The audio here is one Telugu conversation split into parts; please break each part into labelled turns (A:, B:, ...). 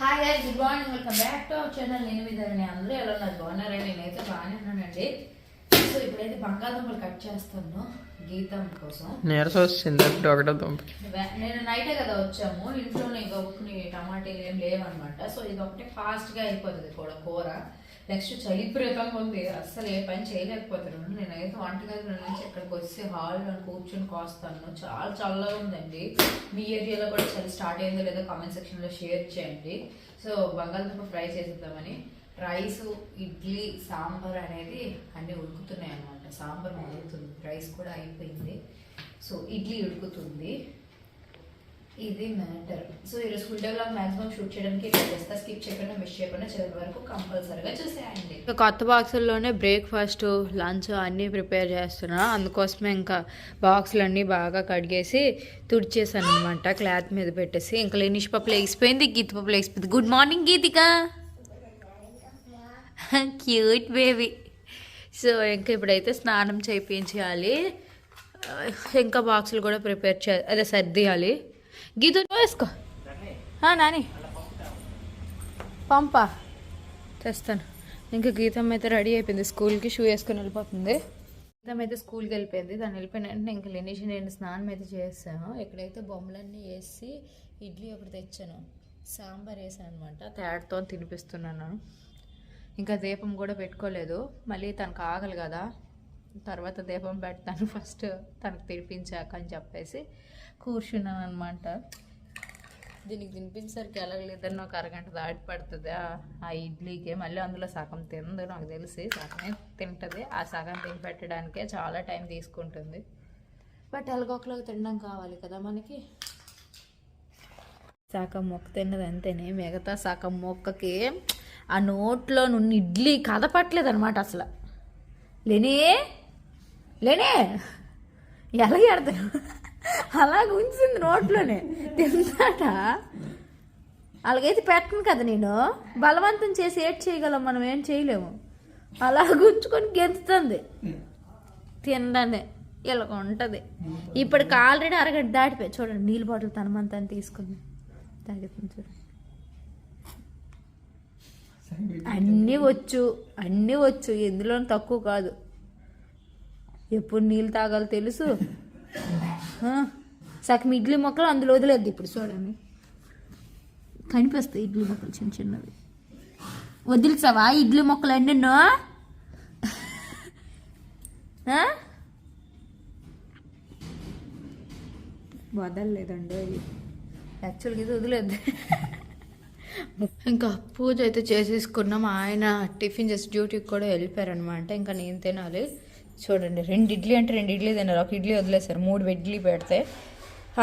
A: Hi guy good morning welcome back to our channel నేను మీద అందరూ ఎలా ఉన్నారు? బాగున్నారండి నేనైతే బాగానే ఉన్నానండి. సో ఇప్పుడైతే బంగాళదుంపలు కట్ చేస్తాను గీతం కోసం.
B: నీరసం వచ్చింది అప్పుడు ఒకటో దుంప.
A: వే- నేను నైటే కదా వచ్చాము ఇంట్లోనే గొప్పని టమాటాలు ఏం లేవన్నమాట. సో ఇది ఒకటి ఫాస్ట్గా అయిపోతుంది కూడా కూర. నెక్స్ట్ చలి విపరీతంగా ఉంది అస్సలు ఏ పని చేయలేకపోతున్నాను. నేనైతే వంటగదిలో నుంచి ఇక్కడికి వచ్చి హాల్లో కూర్చొని కోస్తాను. చాలా చల్లగా ఉందండి. మీ ఏరియాలో కూడా చలి స్టార్ట్ అయిందో లేదో కామెంట్ సెక్షన్లో షేర్ చేయండి. సో బంగాళదుంప ఫ్రై చేసేద్దామని. రైస్ ఇడ్లీ సాంబార్ అనేది అన్ని ఉడుకుతున్నాయి అనమాట సాంబార్ ఉడుకుతుంది. రైస్ కూడా అయిపోయింది. సో ఇడ్లీ ఉడుకుతుంది. ఇది మ్యాటర్. సో ఈరోజు full develop vlog maximum shoot చేయడానికి ట్రై చేస్తా. స్కిప్ చేయకుండా మిస్ చేయకుండా చివరి వరకు కంపల్సరీగా చూసేయండి.
C: కొత్త బాక్సుల్లోనే బ్రేక్ఫాస్ట్ లంచ్ అన్నీ ప్రిపేర్ చేస్తున్నా. అందుకోసమే ఇంకా బాక్సులన్నీ బాగా కడిగేసి తుడిచేసాను అనమాట క్లాత్ మీద పెట్టేసి. ఇంకా లేనిష్ పప్పులు వేసిపోయింది గీత పప్పులు వేసిపోయింది గుడ్ మార్నింగ్ గీతిక. Cute baby. సో ఇంకా ఇప్పుడైతే స్నానం చేయించాలి. ఇంకా బాక్సులు కూడా ప్రిపేర్ చేయాలి అదే సర్దియాలి. గీత వేసుకో. నాని. పంపా. తెస్తాను. ఇంకా గీతం అయితే రెడీ అయిపోయింది. స్కూల్కి షూ వేసుకొని వెళ్ళిపోతుంది. గీతం అయితే స్కూల్కి వెళ్ళిపోయింది. దాన్ని వెళ్ళిపోయిన వెంటనే ఇంకా లేనిచి నేను స్నానం అయితే చేస్తాను ఇక్కడైతే బొమ్మలన్నీ వేసి ఇడ్లీ ఒకటి తెచ్చాను. సాంబార్ వేసాను అనమాట తేడతో తినిపిస్తున్నాను. ఇంకా దీపం కూడా పెట్టుకోలేదు. మళ్ళీ తనకు ఆగలి కదా. తర్వాత దీపం పెడతాను ఫస్ట్ తనకు తినిపించాక అని చెప్పేసి కూర్చున్నాను అనమాట దీనికి తినిపించసరికి ఎలాగలేదని ఒక అరగంట దాటి పడుతుంది. ఆ- ఆ ఇడ్లీకి మళ్ళీ అందులో సగం తిందు నాకు తెలిసి. సగమే తింటుంది. ఆ సగం తిని పెట్టడానికే చాలా టైం తీసుకుంటుంది. బట్ ఎలాగొకలాగా తినడం కావాలి కదా మనకి. సగం మొక్క తిన్నది అంతేనే. మిగతా సగం మొక్కకి ఆ నోట్లో నుండి ఇడ్లీ కదపట్లేదు అనమాట అసలు. లేనే లేనే. ఎలా ఎడతాను అలా ఉంచింది నోట్లోనే. తిందాట అలాగైతే పెట్టను కదా నేను. బలవంతం చేసి ఏడ్ చేయగలం మనం ఏం చేయలేము. అలా గుంచుకొని గెంతుతుంది. తినడానే ఇలా ఉంటుంది. ఇప్పటికి ఆల్రెడీ అరగంట దాటిపోయి చూడండి నీళ్ళు బాటిల్ తనమంతా తీసుకుంది. తాగుతుంది చూడండి అన్నీ వచ్చు అన్నీ వచ్చు. ఎందులో తక్కువ కాదు. ఎప్పుడు నీళ్ళు తాగాలో తెలుసు. సగం ఇడ్లీ మొక్కలు అందులో వదిలేదు ఇప్పుడు చూడండి. కనిపిస్తాయి ఇడ్లీ మొక్కలు చిన్న చిన్నవి. వదిలిసావా ఇడ్లీ మొక్కలు అన్నీ వదలలేదండి. యాక్చువల్గా ఇది వదిలేదు ఇంకా పూజ అయితే చేసేసుకున్నాం. ఆయన టిఫిన్ చేసి డ్యూటీకి కూడా వెళ్ళిపోయారనమాట ఇంకా నేను తినాలి. చూడండి రెండు ఇడ్లీ అంటే రెండు ఇడ్లీ తిన్నారు ఒక ఇడ్లీ వదిలేశారు. మూడు ఇడ్లీ పెడితే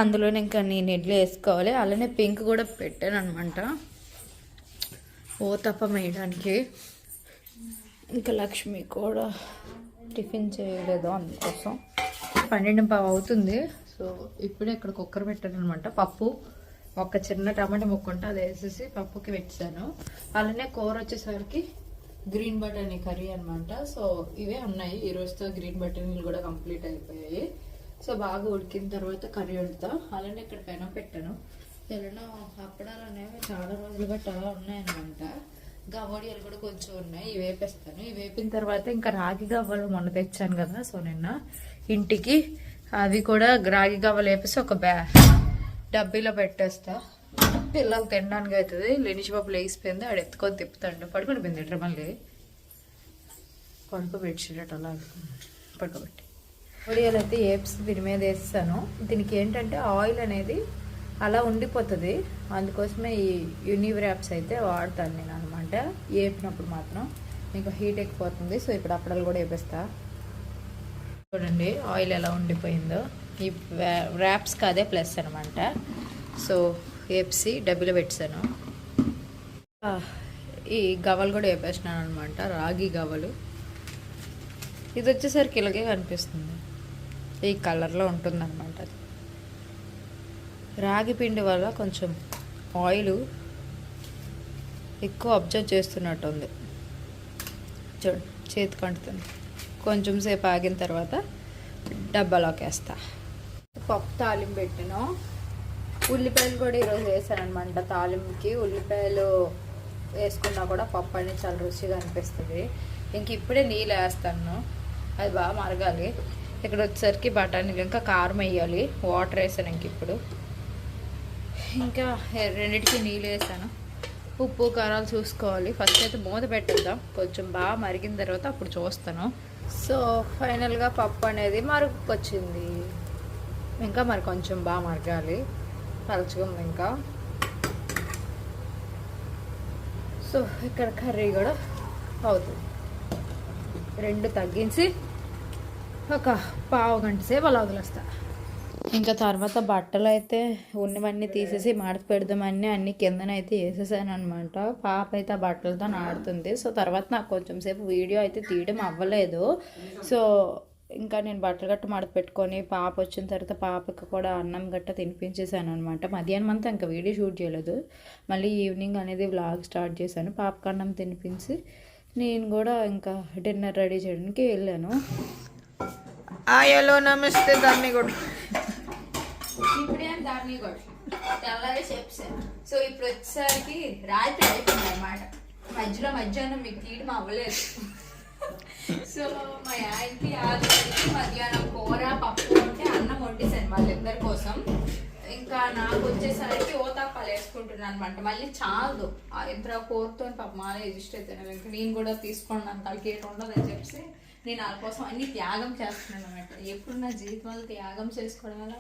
C: అందులోనే ఇంకా నేను ఇడ్లీ వేసుకోవాలి. అలానే పింక్ కూడా పెట్టాను అనమాట ఓతప్పం వేయడానికి ఇంకా లక్ష్మి కూడా టిఫిన్ చేయలేదు అందుకోసం. పన్నెండు పావు అవుతుంది. సో ఇప్పుడే ఇక్కడ కుక్కర్ పెట్టాను అనమాట పప్పు ఒక చిన్న టమాటా ముక్కుంటే అది వేసేసి పప్పుకి పెట్టాను. అలానే కూర వచ్చేసరికి గ్రీన్ బటానీ కర్రీ అనమాట సో ఇవే ఉన్నాయి. ఈ రోజుతో గ్రీన్ బటానీలు కూడా కంప్లీట్ అయిపోయాయి. సో బాగా ఉడికిన తర్వాత కర్రీ వండుతా. అలానే ఇక్కడ పెనం పెట్టాను. ఎలానో అప్పడాలు అనేవి చాలా రోజులు బట్టి అలా ఉన్నాయన్నమాట. గవ్వడియాలు కూడా కొంచెం ఉన్నాయి. ఇవి వేపేస్తాను. ఇవి వేపిన తర్వాత ఇంకా రాగి గవ్వలు మొన్న తెచ్చాను కదా. సో నిన్న ఇంటికి అవి కూడా రాగి గవ్వలు వేపేసి ఒక బ్యా డబ్బీలో పెట్టేస్తా. పిల్లలు తినడానికి అవుతుంది లెనిష్ బాబు లేచిపోయింది. ఆడు ఎత్తుకొని తిప్పుతాడు. పడుకొని పోయింది. ఎట్లా మళ్ళీ? పడుకోబెట్టినట్టు అలా పడుకోబెట్టి ఒడియాలు అయితే ఏప్స్ దీని మీద వేస్తాను. దీనికి ఏంటంటే ఆయిల్ అనేది అలా ఉండిపోతుంది. అందుకోసమే ఈ యూనివ్రాప్స్ అయితే వాడతాను నేను అనమాట వేపినప్పుడు మాత్రం ఇంకా హీట్ ఎక్కిపోతుంది సో ఇప్పుడు అప్పడాలు కూడా వేపిస్తా చూడండి ఆయిల్ ఎలా ఉండిపోయిందో. ఈ ర్యాప్స్కి అదే ప్లస్ అనమాట సో వేపి డబ్బులు పెట్టాను ఈ గవలు కూడా వేపేసినాను అనమాట రాగి గవలు. ఇది వచ్చేసరికి ఇలాగే కనిపిస్తుంది. ఈ కలర్లో ఉంటుందన్నమాట అది. రాగి పిండి వల్ల కొంచెం ఆయిల్ ఎక్కువ అబ్జర్వ్ చేస్తున్నట్టు ఉంది చూడండి చేతికి అంటుతుంది. కొంచెం సేపు ఆగిన తర్వాత డబ్బాలోకి వేస్తా పప్పు తాలింపు పెట్టాను. ఉల్లిపాయలు కూడా ఈరోజు వేసాను అనమాట తాలింపుకి. ఉల్లిపాయలు వేసుకున్నా కూడా పప్పు అనేది చాలా రుచిగా అనిపిస్తుంది. ఇంక ఇప్పుడే నీళ్ళు వేస్తాను. అది బాగా మరగాలి. ఇక్కడ వచ్చేసరికి బఠానీలు ఇంకా కారం వేయాలి. వాటర్ వేసాను ఇంక ఇప్పుడు. ఇంకా రెండింటికి నీళ్ళు వేసాను. ఉప్పు కారాలు చూసుకోవాలి. ఫస్ట్ అయితే మూత పెట్టేద్దాం. కొంచెం బాగా మరిగిన తర్వాత అప్పుడు చూస్తాను. సో ఫైనల్గా పప్పు అనేది మరుగుకొచ్చింది. ఇంకా మరి కొంచెం బాగా మరగాలి. పలుచగా ఉంది ఇంకా. సో ఇక్కడ కర్రీ కూడా అవుతుంది. రెండు తగ్గించి ఒక పావు గంట సేపు అలా వదిలేస్తా. ఇంకా తర్వాత బట్టలు అయితే ఉన్నవన్నీ తీసేసి మడత పెడదామని అన్ని కిందనైతే వేసేసాను అనమాట పాప అయితే ఆ బట్టలతో ఆడుతుంది. సో తర్వాత నాకు కొంచెం సేపు వీడియో అయితే తీయడం అవ్వలేదు. సో ఇంకా నేను బట్టలు గట్ట మడత పెట్టుకొని పాప వచ్చిన తర్వాత పాపకి కూడా అన్నం గట్ట తినిపించేసాను అనమాట మధ్యాహ్నం అంతా ఇంకా వీడియో షూట్ చేయలేదు. మళ్ళీ ఈవినింగ్ అనేది వ్లాగ్ స్టార్ట్ చేశాను. పాపకి అన్నం తినిపించి నేను కూడా ఇంకా డిన్నర్ రెడీ చేయడానికి వెళ్ళాను.
B: ఆయలో నమస్తే దాన్ని కూడా
C: ఇప్పుడేం దాన్ని కూడా తెల్లగా చెప్పాను సో ఇప్పుడు వచ్చేసరికి రాత్రి అయిపోయింది అనమాట మధ్యలో మధ్యాహ్నం మీకు తీయడం అవ్వలేదు. సో మా ఆయనకి ఆదివారికి మధ్యాహ్నం కూర పప్పు ఉంటే అన్నం వండేసాను వాళ్ళిద్దరి కోసం. ఇంకా నాకు వచ్చేసరికి ఓతాపాలు వేసుకుంటున్నాను అనమాట మళ్ళీ చాలదు. ఆ ఇద్దరు కూరతో పాప మాలే ఇష్టం అయితే ఇంకా నేను కూడా తీసుకున్నాను తలకి ఏటి ఉండదని చెప్పి నేను వాళ్ళ కోసం అన్ని త్యాగం చేస్తున్నాను అనమాట ఎప్పుడు నా జీవితంలో త్యాగం చేసుకోవడం ఎలా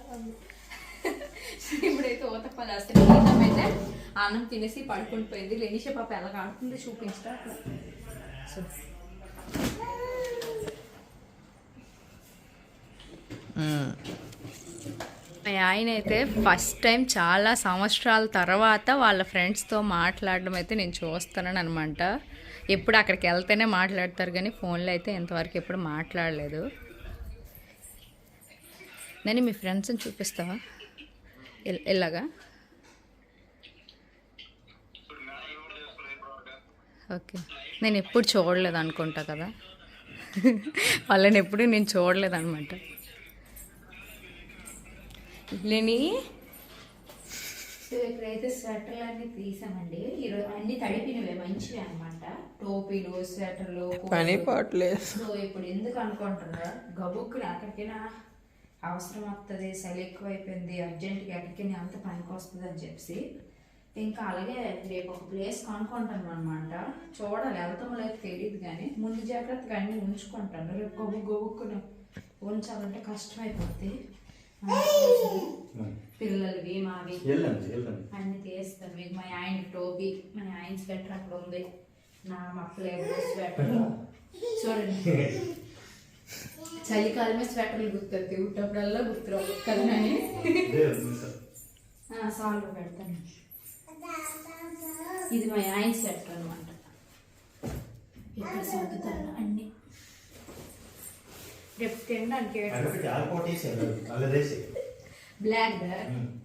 C: ఇప్పుడైతే ఓతప్పాలు వేస్తాను అయితే అన్నం తినేసి పడుకుని లేనిషే పాప ఎలా ఆడుతుందో చూపించడం సో ఆయన అయితే ఫస్ట్ టైం చాలా సంవత్సరాల తర్వాత వాళ్ళ ఫ్రెండ్స్తో మాట్లాడడం అయితే నేను చూస్తున్నాను అనమాట ఎప్పుడు అక్కడికి వెళ్తేనే మాట్లాడతారు కానీ ఫోన్లో అయితే ఇంతవరకు ఎప్పుడు మాట్లాడలేదు. నేను మీ ఫ్రెండ్స్ని చూపిస్తావా? ఇలాగా ఓకే. నేను ఎప్పుడు చూడలేదు అనుకుంటా కదా. వాళ్ళని ఎప్పుడు నేను చూడలేదు అనమాట లేని?
A: సో ఇక్కడైతే స్వెటర్లు అన్ని తీసామండి. ఈరోజు అన్ని తడిపినవే మంచివి అనమాట టోపీలు స్వెటర్లు
B: పని పోవట్లేదు
A: సో ఇప్పుడు ఎందుకు అనుకుంటున్నారా? గబుక్కుని అక్కడికైనా అవసరం వస్తుంది చలి ఎక్కువ అయిపోయింది అర్జెంట్గా ఎక్కడికైనా అంత పనికి వస్తుంది అని చెప్పి. ఇంకా అలాగే రేపు ఒక ప్లేస్ కొనుక్కుంటాను అనమాట చూడాలి వెళ్తామో లేదు తెలియదు కానీ ముందు జాగ్రత్తగా అన్ని ఉంచుకుంటాను. రేపు గబు గబుక్కుని ఉంచాలంటే కష్టం అయిపోద్ది పిల్లలవి మావి. అన్ని తీస్తాను మీకు మా ఆయన టోపీ మా ఆయన స్వెటర్ అక్కడ ఉంది. నా మక్కలేమో స్వెటర్. చూడండి. చలికాలమే స్వెటర్లు గుర్తుంది ఉట్టప్పుడల్లా గుర్తురావు. కదా నాని? ఆ, సాల్వ్ పెడతాను. ఇది మా ఆయన స్వెటర్ అనమాట ఇక్కడ సర్దుతాను. రేపు తినడానికి
D: అక్కడ ఆరిపోటేసి అలా వేసి
A: బ్లాక్ ఇక్కడ పట్టు